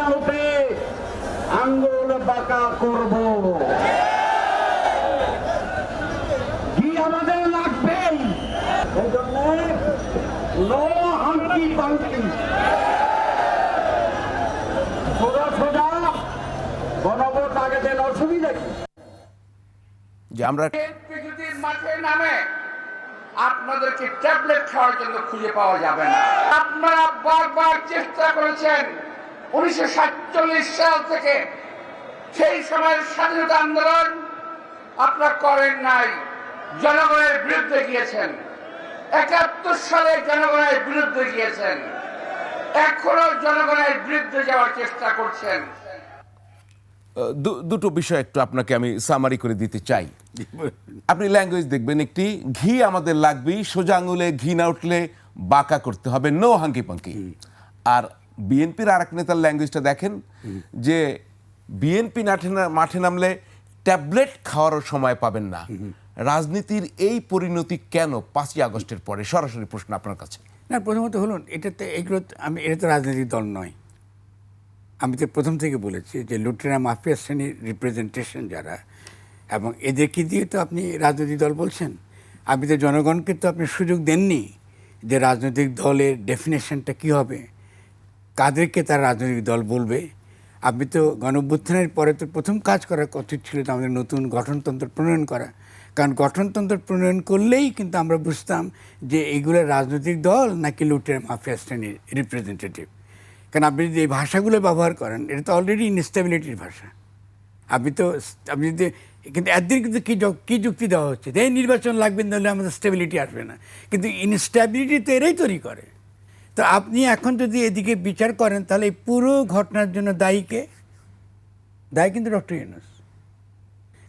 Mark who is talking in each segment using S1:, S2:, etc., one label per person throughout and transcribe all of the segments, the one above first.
S1: না উঠে আঙ্গুল বাঁকা করব। ঘি আমাদের লাগবেই এই জন্য নো হাঙ্কি পাঙ্কি। সোজা সোজা গণভোট আগে দেন অসুবিধা কি?
S2: যে আমরা
S3: প্রকৃতির মাঠে নামে আপনাদেরকে ট্যাবলেট খাওয়ার জন্য খুঁজে পাওয়া যাবে না। আপনারা বারবার চেষ্টা করেছেন উনিশশো সাতচল্লিশ সাল থেকে সেই সময়ের স্বাধীনতা আন্দোলন আপনারা করেন নাই জনগণের বিরুদ্ধে গিয়েছেন। একাত্তর সালে জনগণের বিরুদ্ধে গিয়েছেন। এখনও জনগণের বিরুদ্ধে যাওয়ার চেষ্টা করছেন।
S2: দু- দুটো বিষয় একটু আপনাকে আমি সামারি করে দিতে চাই। আপনি ল্যাঙ্গুয়েজ দেখবেন একটি ঘি আমাদের লাগবেই সোজা আঙুলে ঘি না উঠলে বাঁকা করতে হবে নো হাঙ্কি পাঙ্কি আর বিএনপির আর এক নেতার ল্যাঙ্গুয়েজটা দেখেন, যে বিএনপি মাঠে নামলে ট্যাবলেট খাওয়ারও সময় পাবেন না। রাজনীতির এই পরিণতি কেন পাঁচই আগস্টের পরে? সরাসরি প্রশ্ন আপনার কাছে।
S4: না, প্রথমত হলো এটাতে এগুলো আমি, এটা তো রাজনৈতিক দল নয়। আমি তো প্রথম থেকে বলেছি যে লুটেরা মাফিয়া শ্রেণির রিপ্রেজেন্টেশন যারা, এবং এদেরকে দিয়ে তো আপনি রাজনৈতিক দল বলছেন। আপনি তো জনগণকে তো আপনি সুযোগ দেননি যে রাজনৈতিক দলের ডেফিনেশনটা কী হবে। কাদেরকে তার রাজনৈতিক দল বলবে? আপনি তো গণঅভ্যুত্থানের পরে তো প্রথম কাজ করার কথা ছিল তো আমাদের নতুন গঠনতন্ত্র প্রণয়ন করা। কারণ গঠনতন্ত্র প্রণয়ন করলেই কিন্তু আমরা বুঝতাম যে এইগুলো রাজনৈতিক দল নাকি লুটের মাফিয়া শ্রেণির রিপ্রেজেন্টেটিভ কারণ আপনি যদি এই ভাষাগুলো ব্যবহার করেন, এটা তো অলরেডি ইনস্টেবিলিটির ভাষা। আপনি তো আপনি যদি, কিন্তু একদিন কিন্তু কী কী যুক্তি দেওয়া হচ্ছে? যে নির্বাচন লাগবে নাহলে আমাদের স্টেবিলিটি আসবে না। কিন্তু ইনস্টেবিলিটি তো এরাই তৈরি করে। তো আপনি এখন যদি এদিকে বিচার করেন, তাহলে এই পুরো ঘটনার জন্য দায়ীকে দায়ী কিন্তু ডক্টর ইউনুস।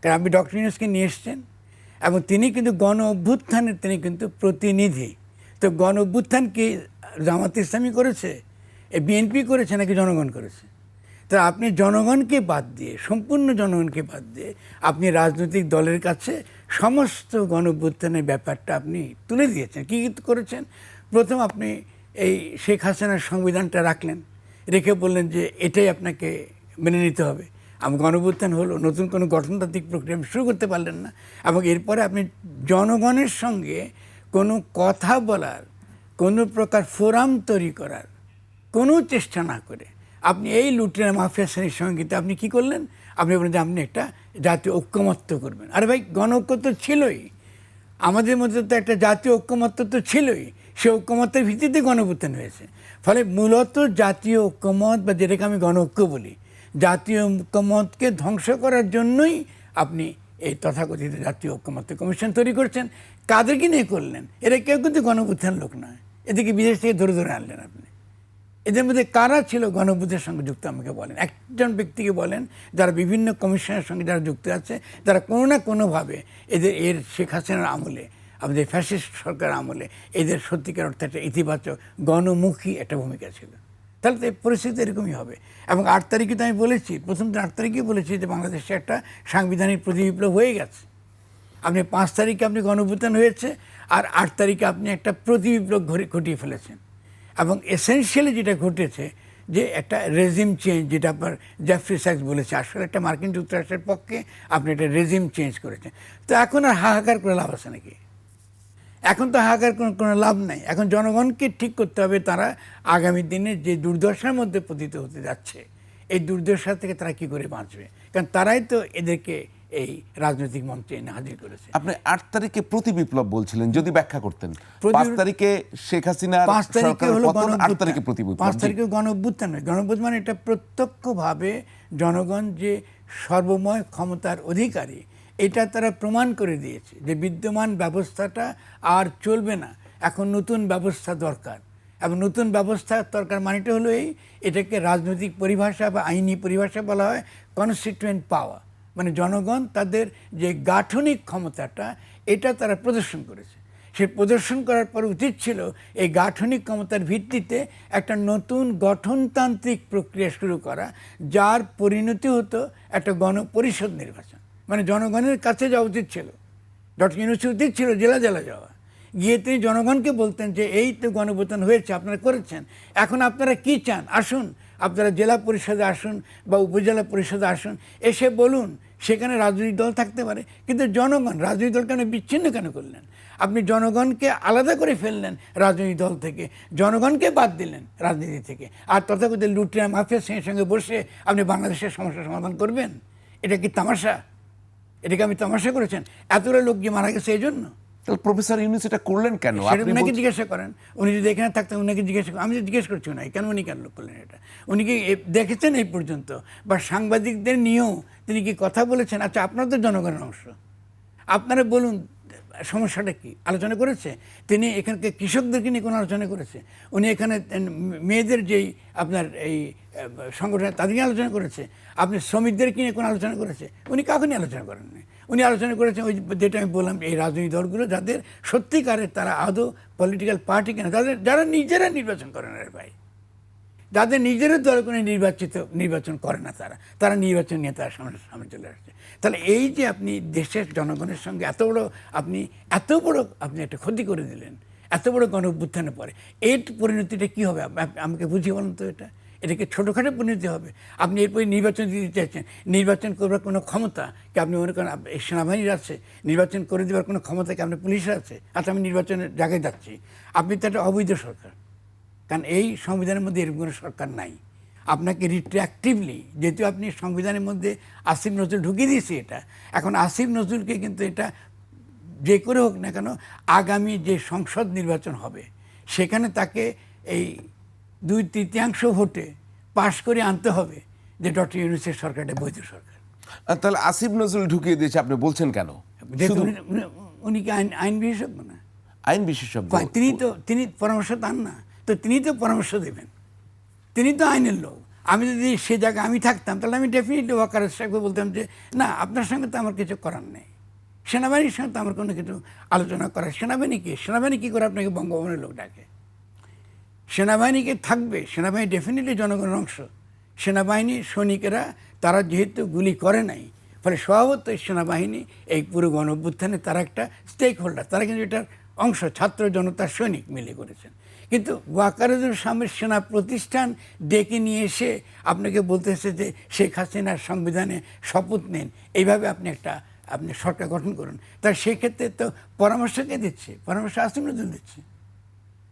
S4: কারণ আপনি ডক্টর ইউনুসকে নিয়ে এসছেন, এবং তিনি কিন্তু গণ অভ্যুত্থানের, তিনি কিন্তু প্রতিনিধি। তো গণ অভ্যুত্থান কি জামাত ইসলামী করেছে? এ বিএনপি করেছে নাকি জনগণ করেছে? তো আপনি জনগণকে বাদ দিয়ে, সম্পূর্ণ জনগণকে বাদ দিয়ে, আপনি রাজনৈতিক দলের কাছে সমস্ত গণ অভ্যুত্থানের ব্যাপারটা আপনি তুলে দিয়েছেন। কী কী করেছেন? প্রথম আপনি এই শেখ হাসিনার সংবিধানটা রাখলেন, রেখে বললেন যে এটাই আপনাকে মেনে নিতে হবে। আমি গণভুত্থান হলো, নতুন কোনো গঠনতান্ত্রিক প্রক্রিয়া শুরু করতে পারলেন না। এবং এরপরে আপনি জনগণের সঙ্গে কোনো কথা বলার, কোনো প্রকার ফোরাম তৈরি করার কোনো চেষ্টা না করে। আপনি এই লুটেরা মাফিয়া শ্রেণির সঙ্গে আপনি কী করলেন? আপনি বললেন যে আপনি একটা জাতীয় ঐক্যমত্য করবেন। আরে ভাই গণ ঐক্য তো ছিলই। আমাদের মধ্যে তো একটা জাতীয় ঐক্যমত্য তো ছিলই। সে ঐক্যমত্যের ভিত্তিতে গণভুত্থান হয়েছে। ফলে মূলত জাতীয় ঐক্যমত বা যেটাকে আমি গণ ঐক্য বলি, জাতীয় ঐক্যমতকে ধ্বংস করার জন্যই আপনি এই তথাকথিত জাতীয় ঐক্যমত্য কমিশন তৈরি করছেন। কাদেরকে নিয়ে করলেন? এরা কেউ কিন্তু গণভুত্থান লোক নয়। এদিকে বিদেশ থেকে ধরে ধরে আনলেন আপনি। এদের মধ্যে কারা ছিল গণভূতের সঙ্গে যুক্ত আমাকে বলেন? একজন ব্যক্তিকে বলেন যারা বিভিন্ন কমিশনের সঙ্গে যারা যুক্ত আছে, যারা কোনো না কোনোভাবে এদের, এর শেখ হাসিনার আমলে আমাদের ফ্যাসিস্ট সরকার আমলে এদের সত্যিকার অর্থে একটা ইতিবাচক গণমুখী একটা ভূমিকা ছিল। তাহলে তো পরিস্থিতি এরকমই হবে। এবং আট তারিখে তো আমি বলেছি, প্রথম দিন আট তারিখে বলেছি যে বাংলাদেশে একটা সাংবিধানিক প্রতিবিপ্লব হয়ে গেছে। আপনি পাঁচ তারিখে আপনি গণভূতান হয়েছে আর আট তারিখে আপনি একটা প্রতিবিপ্লব ঘরে ঘটিয়ে ফেলেছেন। এবং এসেনশিয়ালি যেটা ঘটেছে যে একটা রেজিম চেঞ্জ যেটা আপনার জ্যাফ্রি স্যাক্স বলেছে, আসলে একটা মার্কিন যুক্তরাষ্ট্রের পক্ষে আপনি একটা রেজিম চেঞ্জ করেছেন। তো এখন আর হাহাকার করে লাভ আছে নাকি? এখন তো হাহাকার কোনো কোনো লাভ নাই। এখন জনগণকে ঠিক করতে হবে তারা আগামী দিনে যে দুর্দশার মধ্যে পতিত হতে যাচ্ছে এই দুর্দশা থেকে তারা কি করে বাঁচবে? কারণ তারাই তো এদেরকে এই রাজনৈতিক মঞ্চে এনে হাজির করেছে।
S2: আপনি আট তারিখে প্রতি বিপ্লব বলছিলেন যদি ব্যাখ্যা করতেন। পাঁচ তারিখে শেখ হাসিনা
S4: পাঁচ তারিখে হলো
S2: আট তারিখে প্রতি
S4: পাঁচ তারিখে গণ অভ্যুত্থান নয়। গণ মানে এটা প্রত্যক্ষভাবে জনগণ যে সর্বময় ক্ষমতার অধিকারী এটা তারা প্রমাণ করে দিয়েছে যে বিদ্যমান ব্যবস্থাটা আর চলবে না। এখন নতুন ব্যবস্থা দরকার। এবং নতুন ব্যবস্থা দরকার মানেটা হলো এই, এটাকে রাজনৈতিক পরিভাষা বা আইনি পরিভাষা বলা হয় কনস্টিটুয়েন্ট পাওয়া মানে জনগণ তাদের যে গাঠনিক ক্ষমতাটা, এটা তারা প্রদর্শন করেছে। সে প্রদর্শন করার পর উচিত ছিল এই গাঠনিক ক্ষমতার ভিত্তিতে একটা নতুন গঠনতান্ত্রিক প্রক্রিয়া শুরু করা, যার পরিণতি হতো একটা গণপরিষদ নির্বাচন। মানে জনগণের কাছে যাওয়া উচিত ছিল। ডক্টর ইউনুসি উচিত ছিল জেলা জেলা যাওয়া। গিয়ে তিনি জনগণকে বলতেন যে, এই তো গণভোটন হয়েছে, আপনারা করেছেন। এখন আপনারা কি চান? আসুন, আপনারা জেলা পরিষদে আসুন বা উপজেলা পরিষদে আসুন। এসে বলুন, সেখানে রাজনৈতিক দল থাকতে পারে। কিন্তু জনগণ, রাজনৈতিক দল কেন বিচ্ছিন্ন কেন করলেন? আপনি জনগণকে আলাদা করে ফেললেন রাজনৈতিক দল থেকে। জনগণকে বাদ দিলেন রাজনীতি থেকে। আর তথাকথিত লুটিয়া মাফিয়ার সঙ্গে সঙ্গে বসে আপনি বাংলাদেশের সমস্যার সমাধান করবেন? এটা কি তামাশা? এটাকে আমি তামাশা করেছেন? এতটা লোক যে মারা গেছে এই জন্য
S2: তাহলে প্রফেসর ইউনুস এটা করলেন কেন?
S4: উনাকে জিজ্ঞাসা করেন। উনি যদি এখানে থাকতেন উনাকে জিজ্ঞাসা আমি তো জিজ্ঞেস করছি না কেন উনি কেন করলেন এটা? উনি কি দেখেছেন এই পর্যন্ত? বা সাংবাদিকদের নিয়েও তিনি কি কথা বলেছেন? আচ্ছা আপনার তো জনগণের অংশ। আপনারা বলুন সমস্যাটা কি? আলোচনা করেছে? তিনি এখানকে কৃষকদেরকে নিয়ে কোনো আলোচনা করেছে? উনি এখানে মেয়েদের যেই আপনার এই সংগঠন, তাদের নিয়ে আলোচনা করেছে? আপনি শ্রমিকদেরকে নিয়ে কোনো আলোচনা করেছে? উনি কাউকে নিয়ে আলোচনা করেননি। উনি আলোচনা করেছেন ওই যেটা আমি বললাম, এই রাজনৈতিক দলগুলো যাদের সত্যিকারের তারা আদৌ পলিটিক্যাল পার্টি কেনা, তাদের, যারা নিজেরা নির্বাচন করেন রে ভাই যাদের নিজেদের দল কোনো নির্বাচিত, নির্বাচন করে না তারা। তারা নির্বাচন নিয়ে তারা সামনে সামনে চলে আসছে। তাহলে এই যে আপনি দেশের জনগণের সঙ্গে এত বড়, আপনি এত বড়, আপনি একটা ক্ষতি করে দিলেন, এত বড় গণ পরে, এর পরিণতিটা কী হবে? আমাকে বুঝিয়ে বলুন তো এটা। এটাকে ছোটোখাটো পরিণতি হবে। আপনি এরপরে নির্বাচন দিতে চাইছেন। নির্বাচন করবার কোনো ক্ষমতা কি আপনি মনে করেন সেনাবাহিনীর আছে? নির্বাচন করে দেওয়ার কোনো ক্ষমতা কি আপনার পুলিশের আছে? আচ্ছা আমি নির্বাচনের জায়গায় যাচ্ছি। আপনি তো একটা অবৈধ সরকার। কারণ এই সংবিধানের মধ্যে এরকম কোনো সরকার নাই। আপনাকে রিট্রাক্টিভলি যেহেতু আপনি সংবিধানের মধ্যে আসিফ নজরুল ঢুকিয়ে দিয়েছে এটা এখন আসিফ নজরুলকে কিন্তু এটা যে করে হোক না কেন আগামী যে সংসদ নির্বাচন হবে সেখানে তাকে এই দুই তৃতীয়াংশ ভোটে পাশ করে আনতে হবে যে ডক্টর ইউনুসের সরকারটা বৈধ সরকার।
S2: তাহলে আসিফ নজরুল ঢুকিয়ে দিয়েছে আপনি বলছেন কেন?
S4: যেহেতু উনি- উনি- উনি কি আইন আইন বিশেষজ্ঞ না?
S2: আইন বিশেষজ্ঞ।
S4: তিনি তো তিনি পরামর্শ দেন না। তো তিনি তো পরামর্শ দেবেন। তিনি তো আইনের লোক। আমি যদি সে জায়গায় আমি থাকতাম, তাহলে আমি ডেফিনেটলি ওয়াকারের সাহেবকে বলতাম যে, না, আপনার সঙ্গে তো আমার কিছু করার নেই। সেনাবাহিনীর সঙ্গে তো আমার কোনো কিছু আলোচনা করার সেনাবাহিনী কি? সেনাবাহিনী কী করে আপনাকে বঙ্গভবনের লোক ডাকে? সেনাবাহিনীকে থাকবে? সেনাবাহিনী ডেফিনেটলি জনগণের অংশ। সেনাবাহিনী সৈনিকেরা, তারা যেহেতু গুলি করে নাই, ফলে স্বভাবতই সেনাবাহিনী, এই পুরো গণ অভ্যুত্থানে তারা একটা স্টেক হোল্ডার তারা কিন্তু এটার অংশ, ছাত্র জনতা সৈনিক মিলে করেছেন। কিন্তু ওয়াকারুজুর সামনের সেনা প্রতিষ্ঠান ডেকে নিয়ে এসে আপনাকে বলতেছে যে শেখ হাসিনার সংবিধানে শপথ নেন। এইভাবে আপনি একটা, আপনি সরকার গঠন করুন। তা সেক্ষেত্রে তো পরামর্শ কে দিচ্ছে? পরামর্শ আসিম দিচ্ছে।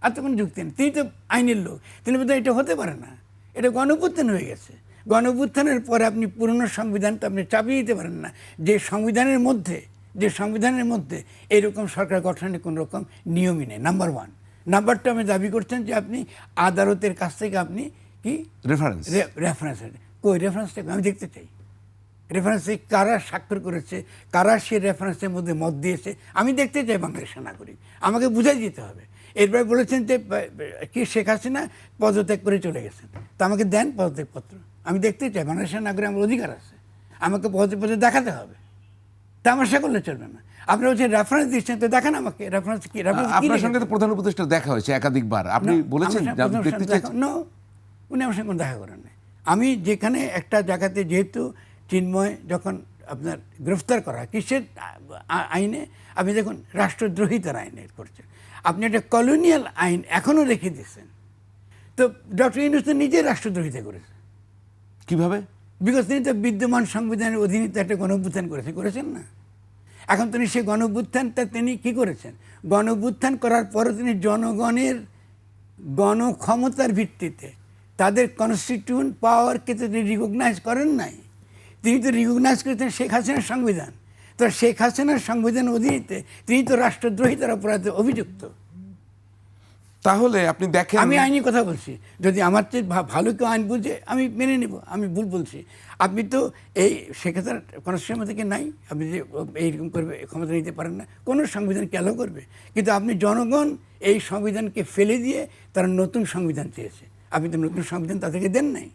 S4: আর তো কোনো যুক্তি নেই। তিনি তো আইনের লোক। তিনি বলতে এটা হতে পারে না। এটা গণঅভ্যুত্থান হয়ে গেছে। গণঅভ্যুত্থানের পরে আপনি পুরনো সংবিধান তো আপনি চাপিয়ে দিতে পারেন না। যে সংবিধানের মধ্যে, যে সংবিধানের মধ্যে এরকম সরকার গঠনের কোনো রকম নিয়মই নেই। নাম্বার ওয়ান নাম্বার আমি দাবি করছেন যে আপনি আদালতের কাছ থেকে আপনি কি?
S2: রেফারেন্স
S4: রেফারেন্স কই রেফারেন্সটা আমি দেখতে চাই। রেফারেন্সে কারা স্বাক্ষর করেছে? কারা সে রেফারেন্সের মধ্যে মত দিয়েছে? আমি দেখতে চাই বাংলাদেশের নাগরিক। আমাকে বুঝাই দিতে হবে। এরপরে বলেছেন যে কি শেখ হাসিনা পদত্যাগ করে চলে গেছেন? তা আমাকে দেন পদত্যাগপত্র। আমি দেখতে চাই। বাংলাদেশের নাগরিক আমার অধিকার আছে। আমাকে পদত্যাগপত্র দেখাতে হবে। তা তামাশা করলে চলবে না। আপনি বলছেন রেফারেন্স দিচ্ছেন তো দেখান আমাকে রেফারেন্স কি রেফারেন্স
S2: আপনার সঙ্গে তো প্রধান উপদেষ্টা দেখা হয়েছে একাধিকবার। আপনি বলেছেন যে
S4: নো উনি আমার সঙ্গে দেখা করেন নাই। আমি যেখানে একটা জায়গাতে যেহেতু চিন্ময় যখন আপনার গ্রেফতার করা হয়, কিসের আইনে? আপনি দেখুন রাষ্ট্রদ্রোহিতার আইনে করছেন আপনি একটা কলোনিয়াল আইন এখনও রেখে দিয়েছেন। তো ডক্টর ইউনুস তো নিজে রাষ্ট্রদ্রোহিতা করেছে।
S2: কীভাবে?
S4: বিকজ তিনি তো বিদ্যমান সংবিধানের অধীনে তো একটা গণঅভ্যুত্থান করেছেন করেছেন না। এখন তিনি সেই গণঅভ্যুত্থানটা তিনি কি করেছেন? গণঅভ্যুত্থান করার পরে তিনি জনগণের গণক্ষমতার ভিত্তিতে তাদের কনস্টিটিউন্ট পাওয়ারকে তো তিনি রিকগনাইজ করেন নাই। তিনি তো রিকগনাইজ করেছেন শেখ হাসিনার সংবিধান। তো শেখ হাসিনার সংবিধান অধীনে তিনি তো রাষ্ট্রদ্রোহিতার অপরাধে অভিযুক্ত।
S2: তাহলে আপনি দেখেন
S4: আমি আইনি কথা বলছি। যদি আমার চেয়ে ভালো কেউ আইন বুঝে, আমি মেনে নেব, আমি ভুল বলছি। আপনি তো এই সেক্ষেত্রে কনস্টিটিউশন থেকে নাই। আপনি যে এইরকম করবে, ক্ষমতা নিতে পারেন না। কোনো সংবিধান ক্যালো করবে? কিন্তু আপনি জনগণ এই সংবিধানকে ফেলে দিয়ে তারা নতুন সংবিধান চেয়েছে। আপনি তো নতুন সংবিধান তাদেরকে দেন নাই।